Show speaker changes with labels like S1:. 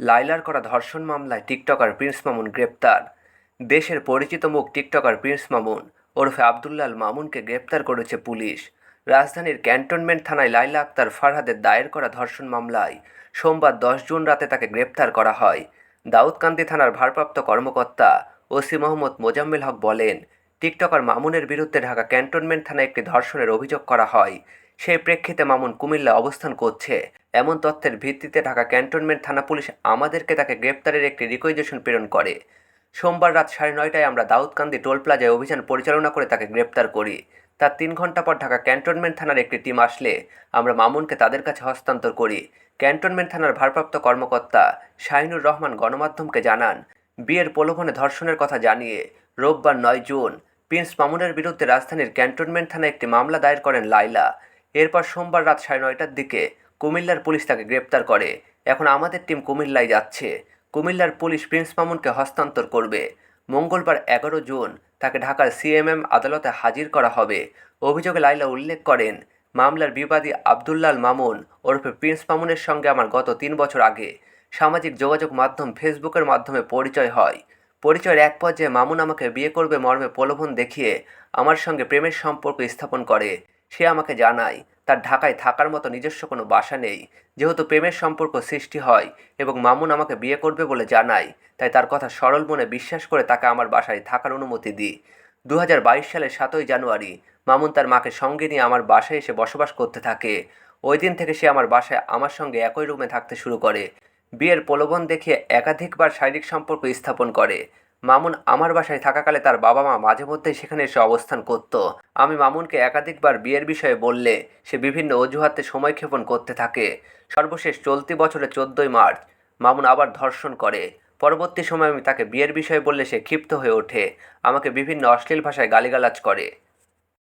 S1: লায়লার করা ধর্ষণ মামলায় টিকটকার প্রিন্স মামুন গ্রেপ্তার। দেশের পরিচিত মুখ টিকটকার প্রিন্স মামুন। ওরফে আবদুল্লাল মামুনকে গ্রেপ্তার করেছে পুলিশ। রাজধানীর ক্যান্টনমেন্ট থানায় লাইলা আক্তার ফারহাদের দায়ের করা ধর্ষণ মামলায় সোমবার দশ জুন রাতে তাকে গ্রেপ্তার করা হয়। দাউদকান্দি থানার ভারপ্রাপ্ত কর্মকর্তা ওসি মোহাম্মদ মোজাম্মেল হক বলেন, টিকটকার মামুনের বিরুদ্ধে ঢাকা ক্যান্টনমেন্ট থানায় একটি ধর্ষণের অভিযোগ করা হয়। সেই প্রেক্ষিতে মামুন কুমিল্লা অবস্থান করছে। এমন তথ্যের ভিত্তিতে ঢাকা ক্যান্টনমেন্ট থানা পুলিশ আমাদেরকে তাকে গ্রেপ্তারের একটি রিকোয়েজেশন প্রেরণ করে। সোমবার রাত সাড়ে নয়টায় আমরা দাউদকান্দি টোল প্লাজায় অভিযান পরিচালনা করে তাকে গ্রেপ্তার করি। তার তিন ঘণ্টা পর ঢাকা ক্যান্টনমেন্ট থানার একটি টিম আসলে আমরা মামুনকে তাদের কাছে হস্তান্তর করি। ক্যান্টনমেন্ট থানার ভারপ্রাপ্ত কর্মকর্তা শাহিনুর রহমান গণমাধ্যমকে জানান, বিয়ের প্রলোভনে ধর্ষণের কথা জানিয়ে রোববার নয় জুন প্রিন্স মামুনের বিরুদ্ধে রাজধানীর ক্যান্টনমেন্ট থানায় একটি মামলা দায়ের করেন লাইলা এরপর সোমবার রাত সাড়ে নয়টার দিকে কুমিল্লার পুলিশ তাকে গ্রেপ্তার করে। এখন আমাদের টিম কুমিল্লায় যাচ্ছে। কুমিল্লার পুলিশ প্রিন্স মামুনকে হস্তান্তর করবে। মঙ্গলবার এগারো জুন তাকে ঢাকার সিএমএম আদালতে হাজির করা হবে। অভিযোগে লাইলা উল্লেখ করেন, মামলার বিবাদী আবদুল্লাল মামুন ওরফে প্রিন্স মামুনের সঙ্গে আমার গত তিন বছর আগে সামাজিক যোগাযোগ মাধ্যম ফেসবুকের মাধ্যমে পরিচয় হয়। পরিচয়ের এক পর্যায়ে মামুন আমাকে বিয়ে করবে মর্মে প্রলোভন দেখিয়ে আমার সঙ্গে প্রেমের সম্পর্ক স্থাপন করে। সে আমাকে জানায় তার ঢাকায় থাকার মতো নিজস্ব কোনো বাসা নেই। যেহেতু প্রেমের সম্পর্ক সৃষ্টি হয় এবং মামুন আমাকে বিয়ে করবে বলে জানায়, তাই তার কথা সরল মনে বিশ্বাস করে তাকে আমার বাসায় থাকার অনুমতি দিই। দু হাজার বাইশ সালের সাতই জানুয়ারি, মামুন তার মাকে সঙ্গে নিয়ে আমার বাসায় এসে বসবাস করতে থাকে। ওই দিন থেকে সে আমার বাসায় আমার সঙ্গে একই রুমে থাকতে শুরু করে। বিয়ের প্রলোভন দেখিয়ে একাধিকবার শারীরিক সম্পর্ক স্থাপন করে। মামুন আমার বাসায় থাকাকালে তার বাবা মা মাঝে মধ্যেই সেখানে এসে অবস্থান করত। আমি মামুনকে একাধিকবার বিয়ের বিষয়ে বললে সে বিভিন্ন অজুহাতে সময়ক্ষেপণ করতে থাকে। সর্বশেষ চলতি বছরের চোদ্দই মার্চ, মামুন আবার ধর্ষণ করে। পরবর্তী সময় আমি তাকে বিয়ের বিষয়ে বললে সে ক্ষিপ্ত হয়ে ওঠে। আমাকে বিভিন্ন অশ্লীল ভাষায় গালিগালাজ করে।